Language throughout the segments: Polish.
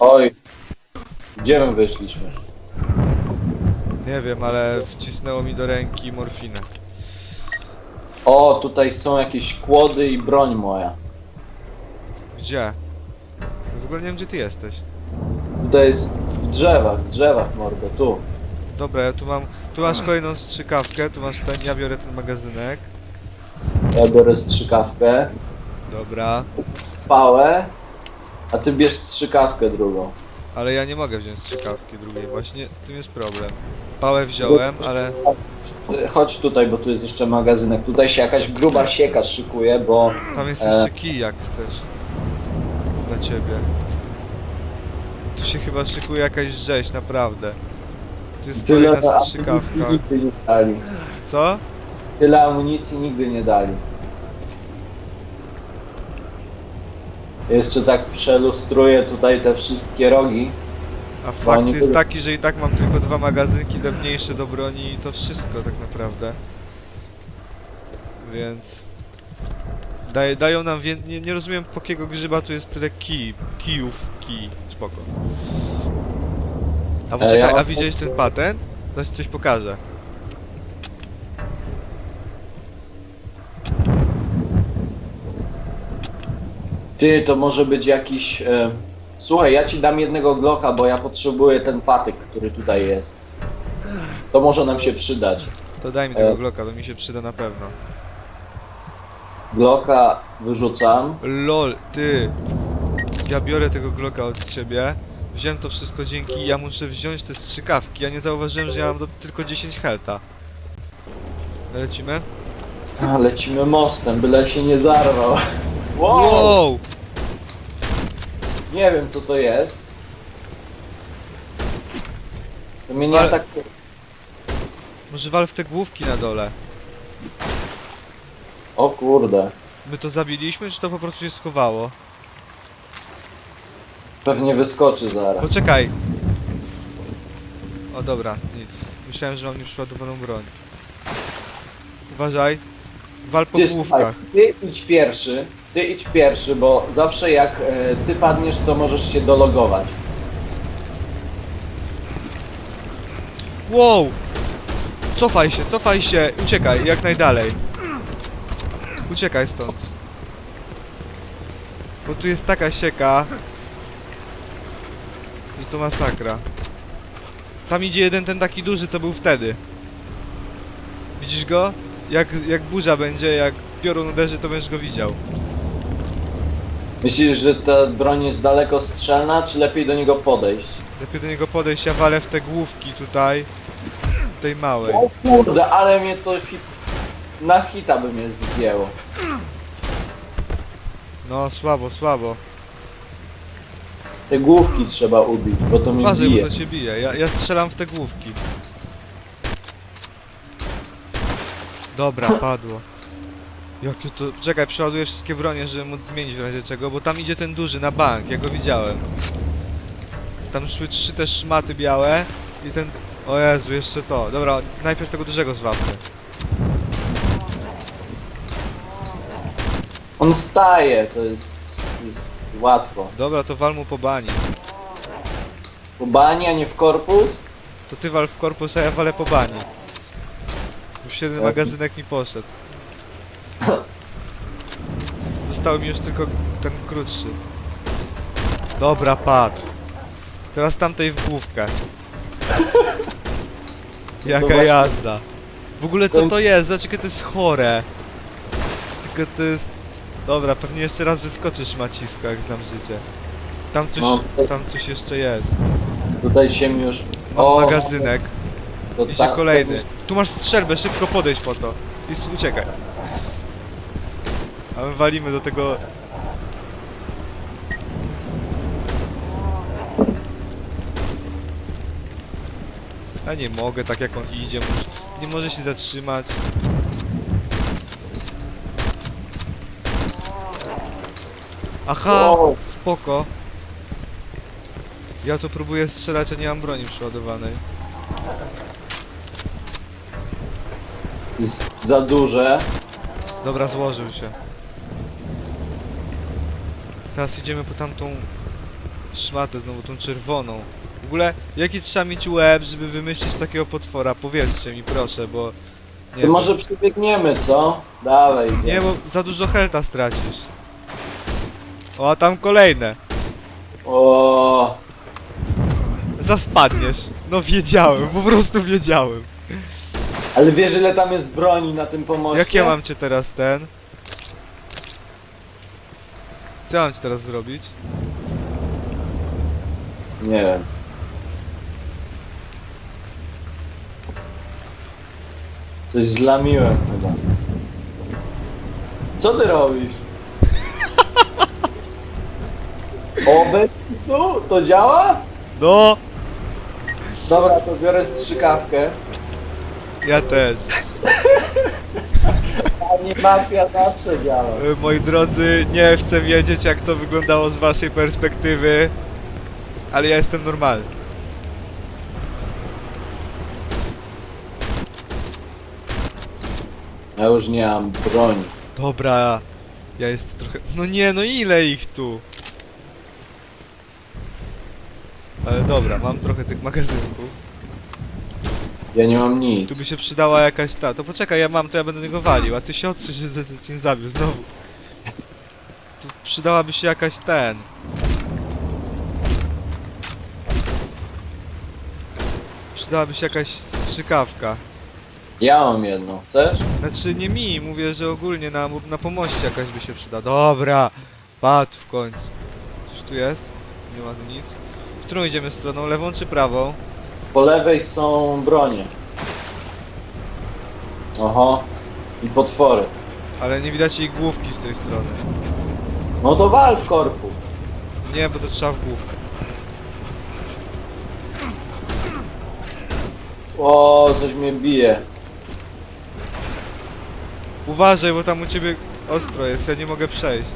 Oj. Gdzie my wyszliśmy? Nie wiem, ale wcisnęło mi do ręki morfinę. O, tutaj są jakieś kłody i broń moja. Gdzie? W ogóle nie wiem gdzie ty jesteś. Tutaj jest w drzewach, w drzewach mordo, tu. Dobra, ja tu mam. Tu masz kolejną strzykawkę, tu masz ten, ja biorę ten magazynek. Ja biorę strzykawkę, Dobra. pałę, a ty bierz strzykawkę drugą. Ale ja nie mogę wziąć strzykawki drugiej, właśnie w tym jest problem. Pałę wziąłem, ale. Chodź tutaj, bo tu jest jeszcze magazynek. Tutaj się jakaś gruba sieka szykuje, bo Tam jest E. jeszcze kij jak chcesz. Dla ciebie. Tu się chyba szykuje jakaś rzeź, naprawdę. Tu jest tyle kolejna amunicji strzykawka. nigdy nie dali. Co? Tyle amunicji nigdy nie dali. Jeszcze tak przelustruję tutaj te wszystkie rogi. A fakt oni jest byli- taki, że i tak mam tylko dwa magazynki, te mniejsze do broni i to wszystko tak naprawdę. Więc... Daje, dają nam wię... nie, nie rozumiem po jakiego grzyba tu jest tyle kij, kijów, kij, spoko. A poczekaj, ja mam- a widziałeś ten patent? Zaś coś pokażę. Ty, to może być jakiś... E... Słuchaj, ja ci dam jednego Glocka, bo ja potrzebuję ten patyk, który tutaj jest. To może nam się przydać. To daj mi E. tego Glocka, to mi się przyda na pewno. Glocka wyrzucam. LOL, ty! Ja biorę tego Glocka od ciebie. Wziąłem to wszystko dzięki, ja muszę wziąć te strzykawki. Ja nie zauważyłem, że ja mam do, tylko 10 helta. Lecimy? A, Lecimy mostem, byle się nie zarwał. Wow! Nie wiem co to jest. To mnie nie Ale- tak... Może wal w te główki na dole. O kurde. My to zabiliśmy, czy to po prostu się schowało? Pewnie wyskoczy zaraz. Poczekaj! O dobra, nic. Myślałem, że mam nieprzyładowaną broń. Uważaj. Wal po Ty, słuchaj, główkach. ty idź pierwszy. Ty idź pierwszy, bo zawsze jak e, ty padniesz, to możesz się dologować. Wow! Cofaj się, cofaj się! Uciekaj, jak najdalej. Uciekaj stąd. Bo tu jest taka sieka. I to masakra. Tam idzie jeden ten taki duży, co był wtedy. Widzisz go? Jak, jak burza będzie, jak piorun uderzy, to będziesz go widział. Myślisz, że ta broń jest daleko strzelna, czy lepiej do niego podejść? Lepiej do niego podejść, ja walę w te główki tutaj. Tej małej. O kurde, ale mnie to hit... Na hita by mnie zdjęło. No, słabo, słabo. Te główki trzeba ubić, bo to mi Uważaj, bije. bo to cię bije. Ja, ja strzelam w te główki. Dobra, padło. Jakie to... Czekaj, przeładuję wszystkie bronie, żeby móc zmienić w razie czego, bo tam idzie ten duży na bank, ja go widziałem. Tam szły trzy te szmaty białe i ten... O Jezu, jeszcze to. Dobra, najpierw tego dużego złapmy. On staje, to jest, jest łatwo. Dobra, to wal mu po bani. Po bani, a nie w korpus? To ty wal w korpus, a ja walę po bani. Już jeden magazynek mi poszedł. Został mi już tylko ten krótszy. Dobra, padł. Teraz tamtej w główkę. Jaka właśnie- jazda. W ogóle co to jest? Jakie to jest chore. Tylko to jest... Dobra, pewnie jeszcze raz wyskoczysz Macisko, jak znam życie. Tam coś, No. tam coś jeszcze jest. Tutaj się mi już... Mam O, magazynek. to Idzie tak- kolejny. Tu masz strzelbę, szybko podejść po to. I s- uciekaj. A my walimy do tego... Ja nie mogę, tak jak on idzie, nie może się zatrzymać. Aha, Wow. spoko. Ja tu próbuję strzelać, a nie mam broni przeładowanej. Jest za duże. Dobra, złożył się. Teraz idziemy po tamtą szmatę znowu, tą czerwoną. W ogóle, jaki trzeba mieć łeb, żeby wymyślić takiego potwora? Powiedzcie mi proszę, bo... Nie, może przebiegniemy, co? Dawaj, idziemy. nie, bo za dużo helta stracisz. O, a tam kolejne. O, Zaspadniesz. No wiedziałem, po prostu wiedziałem. ale wiesz ile tam jest broni na tym pomoście? Jak ja mam cię teraz ten? Co mam ci teraz zrobić? Nie wiem. Coś zlamiłem chyba. Co ty robisz? Obecnie tu? To działa? No! Dobra, to biorę strzykawkę. Ja też. Animacja zawsze działa. E, Moi drodzy, nie chcę wiedzieć jak to wyglądało z waszej perspektywy, ale ja jestem normalny. Ja już nie mam broni. Dobra, ja jest trochę... No nie, no ile ich tu? Ale dobra, mam trochę tych magazynków. Ja nie mam nic. Tu by się przydała jakaś ta... To poczekaj, ja mam, to ja będę niego walił, a ty się odsuń, że cię nie zabił znowu. Tu przydałaby się jakaś ten... Przydałaby się jakaś strzykawka. Ja mam jedną. Chcesz? Znaczy nie mi, mówię, że ogólnie na, na pomoście jakaś by się przyda. Dobra, padł w końcu. Coś tu jest? Nie ma tu nic. W którą idziemy stroną? Lewą czy prawą? Po lewej są bronie. Oho. I potwory. Ale nie widać jej główki z tej strony. No to wal w korpu. Nie, bo to trzeba w główkę. O, coś mnie bije. Uważaj, bo tam u ciebie ostro jest, ja nie mogę przejść.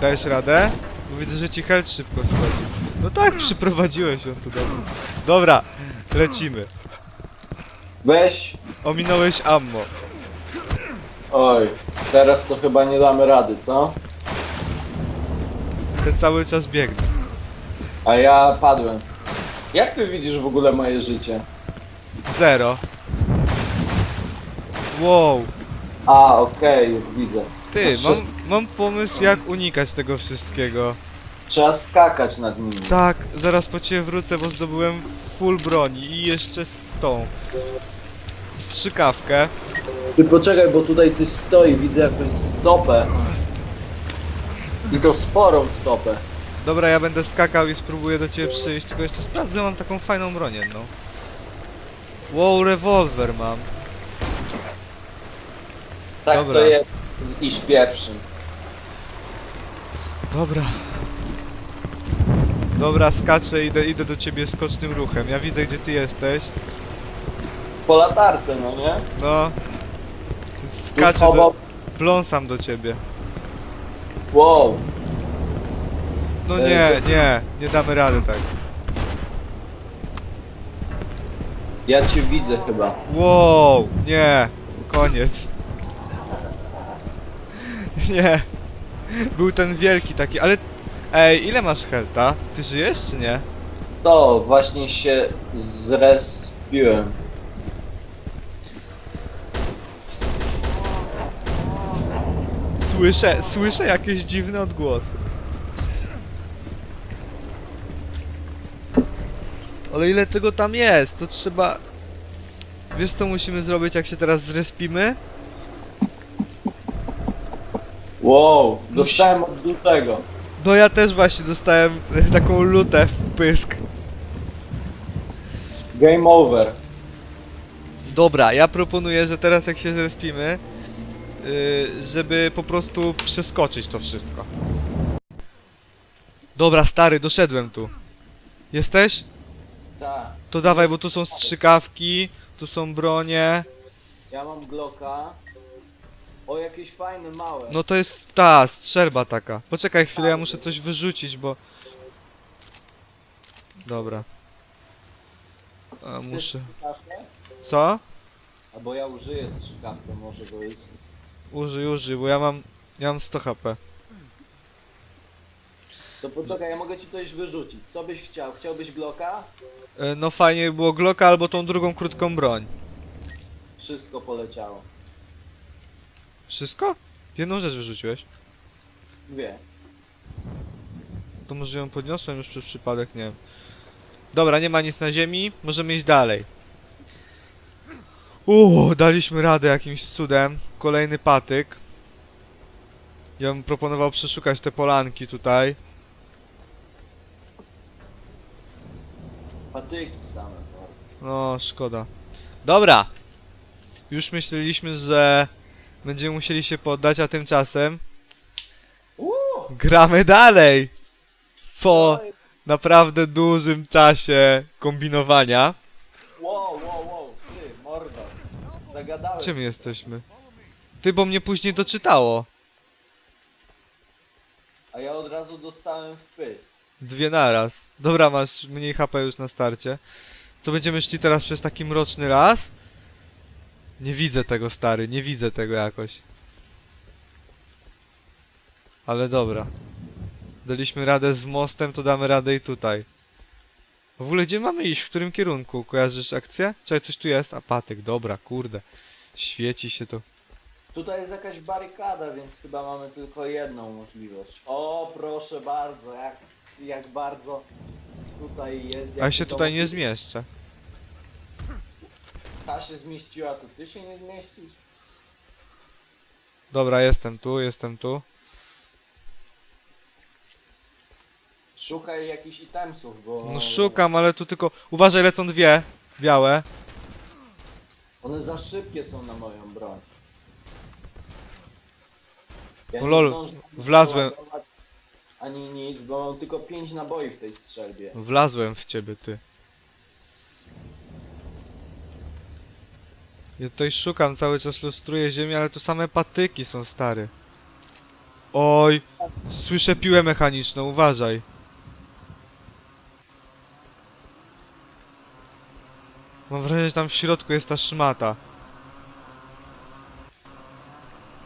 Dajesz radę? Bo widzę, że ci health szybko schodzi. No tak, przyprowadziłeś ją tu do mnie. Dobra, lecimy. Weź. Ominąłeś ammo. Oj, teraz to chyba nie damy rady, co? Ten cały czas biegnie. A ja padłem. Jak ty widzisz w ogóle moje życie? Zero. Wow. A, okej, już widzę. Ty, mam, mam pomysł jak unikać tego wszystkiego. Trzeba skakać nad nimi. Tak, zaraz po ciebie wrócę, bo zdobyłem full broni i jeszcze z tą strzykawkę. Ty poczekaj, bo tutaj coś stoi, widzę jakąś stopę. I to sporą stopę. Dobra, ja będę skakał i spróbuję do ciebie przyjść, tylko jeszcze sprawdzę, mam taką fajną broń jedną. Wow, rewolwer mam. Tak Dobra. to jest. Iść pierwszym. Dobra. Dobra, skaczę, idę, idę do ciebie skocznym ruchem. Ja widzę, gdzie ty jesteś. Po latarce, no nie? No. Skaczę do... obok. Pląsam do ciebie. Wow. No Ej, nie, nie, nie damy rady tak. Ja cię widzę chyba. Wow, nie, koniec. Nie. Był ten wielki taki, ale... Ej, ile masz helta? Ty żyjesz czy nie? To właśnie się zrespiłem. Słyszę, słyszę jakieś dziwne odgłosy. Ale ile tego tam jest? To trzeba... Wiesz co musimy zrobić jak się teraz zrespimy? Wow, dostałem od lutego. No ja też właśnie dostałem taką lutę w pysk. Game over. Dobra, ja proponuję, że teraz jak się zrespimy, yy, żeby po prostu przeskoczyć to wszystko. Dobra, stary, doszedłem tu. Jesteś? Tak. To dawaj, bo tu są strzykawki, tu są bronie. Ja mam Glocka. O, jakieś fajne, małe. No to jest ta, strzelba taka. Poczekaj chwilę, ja muszę coś wyrzucić, bo... Dobra. A, Chcesz muszę... strzykawkę? Co? Albo ja użyję strzykawkę, może to jest. Użyj, użyj, bo ja mam... Ja mam 100 HP. To poczekaj, ja mogę ci coś wyrzucić. Co byś chciał? Chciałbyś Glocka? E, No fajnie by było Glocka albo tą drugą krótką broń. Wszystko poleciało. Wszystko? Jedną rzecz wyrzuciłeś. Wie. To może ją podniosłem już przez przypadek, nie wiem. Dobra, nie ma nic na ziemi, możemy iść dalej. Uuu, daliśmy radę jakimś cudem. Kolejny patyk. Ja bym proponował przeszukać te polanki tutaj. Patyki same. no. No, szkoda. Dobra. Już myśleliśmy, że będziemy musieli się poddać, a tymczasem Uuu! gramy dalej. Po Oj, naprawdę dużym czasie kombinowania. Wow, wow, wow, ty, mordo. Zagadałeś. Czym jesteśmy? Ty, bo mnie później doczytało. A ja od razu dostałem w pysk. Dwie naraz. Dobra, masz mniej HP już na starcie. Co będziemy szli teraz przez taki mroczny las? Nie widzę tego, stary, nie widzę tego jakoś. Ale dobra. Daliśmy radę z mostem, to damy radę i tutaj. W ogóle gdzie mamy iść? W którym kierunku? Kojarzysz akcję? Czekaj, coś tu jest? A patyk, dobra, kurde. Świeci się to. Tutaj jest jakaś barykada, więc chyba mamy tylko jedną możliwość. O, proszę bardzo, jak, jak bardzo tutaj jest. A ja jak się to tutaj nie zmieszczę. Ta się zmieściła, to ty się nie zmieścisz? Dobra, jestem tu, jestem tu. Szukaj jakichś itemsów, bo... No szukam, ale tu tylko... Uważaj, lecą dwie. Białe. One za szybkie są na moją broń. Ja O nie lol, zdążę nic wlazłem. Ani nic, bo mam tylko 5 naboi w tej strzelbie. Wlazłem w ciebie, ty. Ja tutaj szukam, cały czas lustruję ziemię, ale tu same patyki są, stary. Oj, słyszę piłę mechaniczną, uważaj. Mam wrażenie, że tam w środku jest ta szmata.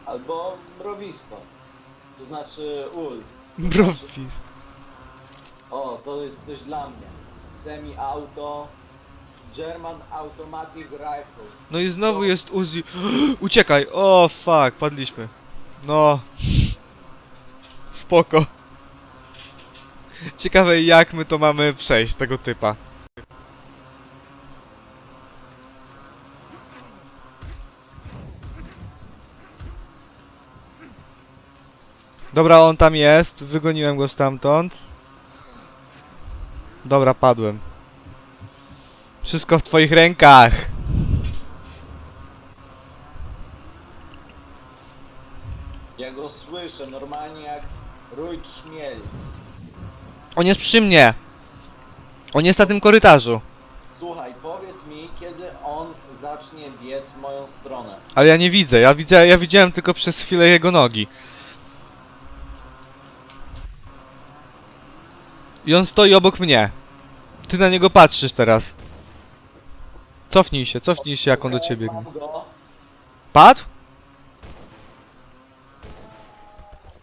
Albo mrowisko. To znaczy ul. Brofist. O, to jest coś dla mnie. Semi-auto. German Automatic Rifle. No i znowu jest Uzi. Uciekaj! O, fuck, padliśmy. No. Spoko. Ciekawe jak my to mamy przejść, tego typa. Dobra, on tam jest. Wygoniłem go stamtąd. Dobra, padłem. Wszystko w twoich rękach. Ja go słyszę normalnie jak rój trzmieli. On jest przy mnie. On jest na tym korytarzu. Słuchaj, powiedz mi, kiedy on zacznie biec w moją stronę. Ale ja nie widzę. Ja widzę, ja widziałem tylko przez chwilę jego nogi. I on stoi obok mnie. Ty na niego patrzysz teraz. Cofnij się, cofnij się jak on do ciebie biegnie. Padł?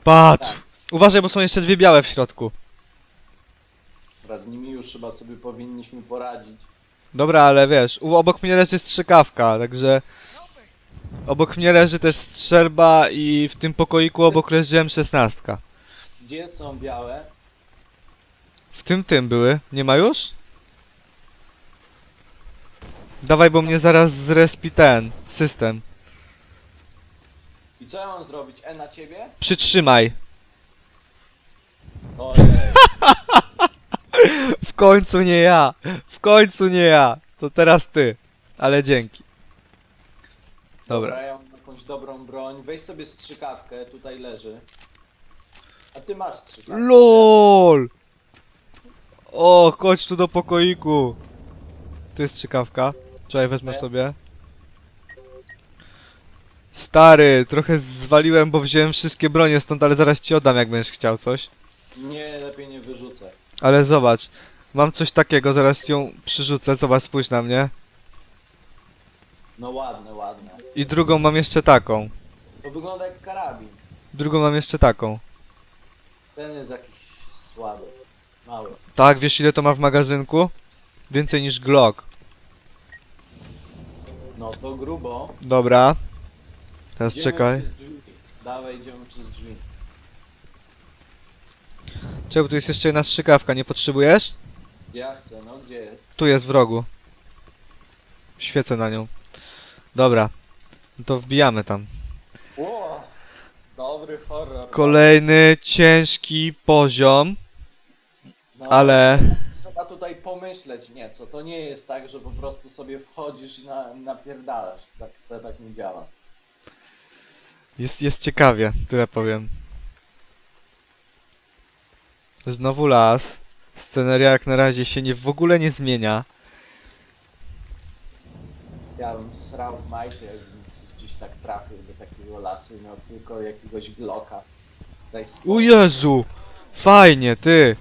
Padł. Uważaj, bo są jeszcze dwie białe w środku. Dobra, z nimi już chyba sobie powinniśmy poradzić. Dobra, ale wiesz, u, obok mnie leży strzykawka, także... Obok mnie leży też strzelba i w tym pokoiku obok leży M16. Gdzie są białe? W tym tym były. Nie ma już? Dawaj, bo mnie zaraz zrespi ten system. I co ja mam zrobić? E na ciebie? Przytrzymaj. Ojej. W końcu nie ja. W końcu nie ja. To teraz ty. Ale dzięki. Dobra. Dobra, ja mam jakąś dobrą broń. Weź sobie strzykawkę, tutaj leży. A ty masz strzykawkę. LOL! O, chodź tu do pokoiku. Tu jest ciekawka. Czekaj, wezmę sobie. Stary, trochę zwaliłem, bo wziąłem wszystkie bronie stąd, ale zaraz ci oddam, jak będziesz chciał coś. Nie, lepiej nie wyrzucę. Ale zobacz, mam coś takiego, zaraz ją przyrzucę, zobacz, spójrz na mnie. No ładne, ładne. I drugą mam jeszcze taką. To wygląda jak karabin. Drugą mam jeszcze taką. Ten jest jakiś Słaby. Mały. Tak, wiesz ile to ma w magazynku? Więcej niż Glock. No to grubo. Dobra. Teraz Idziemy czekaj. przez drzwi. Dawaj, idziemy przez drzwi. Bo tu jest jeszcze jedna strzykawka, nie potrzebujesz? Ja chcę, no gdzie jest? Tu jest w rogu. Świecę na nią. Dobra. No to wbijamy tam. Ło! Dobry horror. Kolejny ciężki poziom, No, ale Trzeba tutaj pomyśleć nieco. To nie jest tak, że po prostu sobie wchodzisz i na, napierdalasz. Tak, to tak nie działa. jest, jest ciekawie, tyle powiem. Znowu las. Sceneria jak na razie się nie, w ogóle nie zmienia. Ja bym srał w majty, jakbym gdzieś tak trafił do takiego lasu i miał tylko jakiegoś bloka. Daj spokój. O Jezu! Fajnie, ty!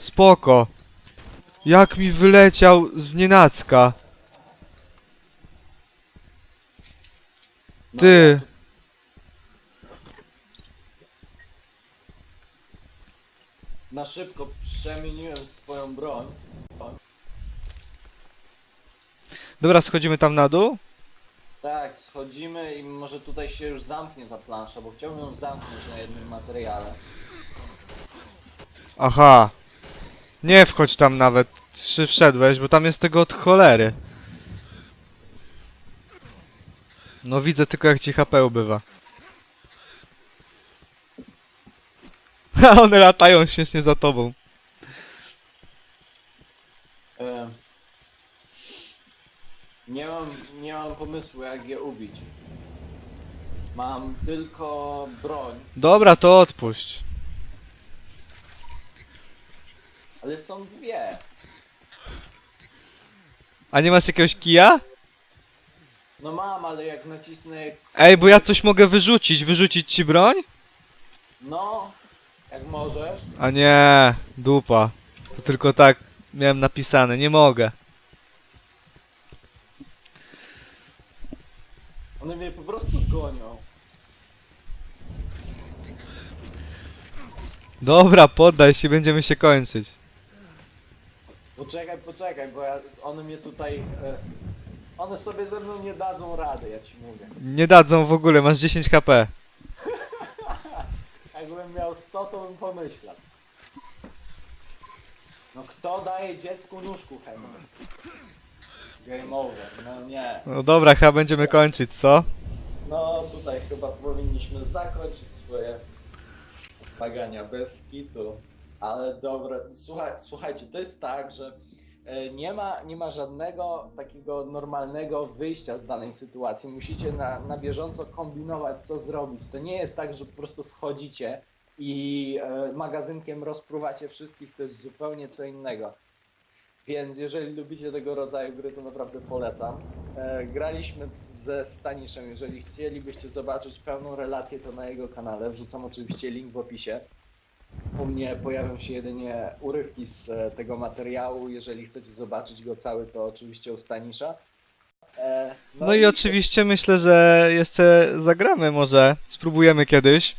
Spoko! Jak mi wyleciał z nienacka! No, ty. Na szybko przemieniłem swoją broń. Dobra, schodzimy tam na dół? Tak, schodzimy i może tutaj się już zamknie ta plansza, bo chciałbym ją zamknąć na jednym materiale. Aha. Nie wchodź tam nawet. Czy wszedłeś, bo tam jest tego od cholery. No widzę tylko jak ci HP ubywa. A one latają śmiesznie za tobą. E, nie, mam, nie mam pomysłu jak je ubić. Mam tylko broń, Dobra, to odpuść. Ale są dwie. A nie masz jakiegoś kija? No mam, ale jak nacisnę... Ej, bo ja coś mogę wyrzucić. Wyrzucić ci broń? No, jak możesz. A nie, dupa. To tylko tak miałem napisane, nie mogę. One mnie po prostu gonią. Dobra, poddaj się, będziemy się kończyć. Poczekaj, poczekaj, bo ja, one mnie tutaj... E, one sobie ze mną nie dadzą rady, ja ci mówię. Nie dadzą w ogóle, masz 10 HP. Jakbym miał 100, to bym pomyślał. No kto daje dziecku nóżku chemii? Game over, no nie. No dobra, chyba będziemy kończyć, co? No tutaj chyba powinniśmy zakończyć swoje bagania bez kitu. Ale dobra, słuchaj, słuchajcie, to jest tak, że e, nie ma, nie ma żadnego takiego normalnego wyjścia z danej sytuacji. Musicie na, na bieżąco kombinować, co zrobić. To nie jest tak, że po prostu wchodzicie i e, magazynkiem rozpruwacie wszystkich, to jest zupełnie co innego. Więc jeżeli lubicie tego rodzaju gry, to naprawdę polecam. E, graliśmy ze Staniszem. Jeżeli chcielibyście zobaczyć pełną relację, to na jego kanale. Wrzucam oczywiście link w opisie. U mnie pojawią się jedynie urywki z e, tego materiału. Jeżeli chcecie zobaczyć go cały, to oczywiście u Stanisza. E, No i oczywiście myślę, że jeszcze zagramy może. Spróbujemy kiedyś.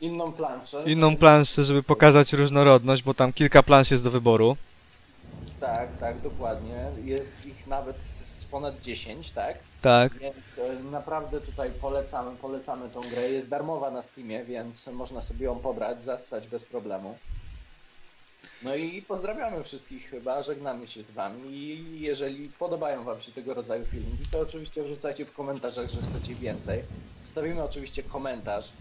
Inną planszę. Inną planszę, żeby pokazać różnorodność, bo tam kilka plansz jest do wyboru. Tak, tak, dokładnie. Jest ich nawet ponad 10, tak? Tak. Więc e, naprawdę tutaj polecamy, polecamy tą grę. Jest darmowa na Steamie, więc można sobie ją pobrać, zassać bez problemu. No i pozdrawiamy wszystkich chyba, żegnamy się z wami i jeżeli podobają wam się tego rodzaju filmiki, to oczywiście wrzucajcie w komentarzach, że chcecie więcej. Zostawimy oczywiście komentarz,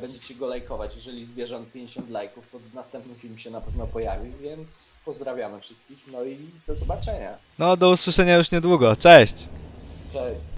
będziecie go lajkować, jeżeli zbierze on 50 lajków, to następny film się na pewno pojawi, więc pozdrawiamy wszystkich, no i do zobaczenia. No do usłyszenia już niedługo. Cześć! Cześć!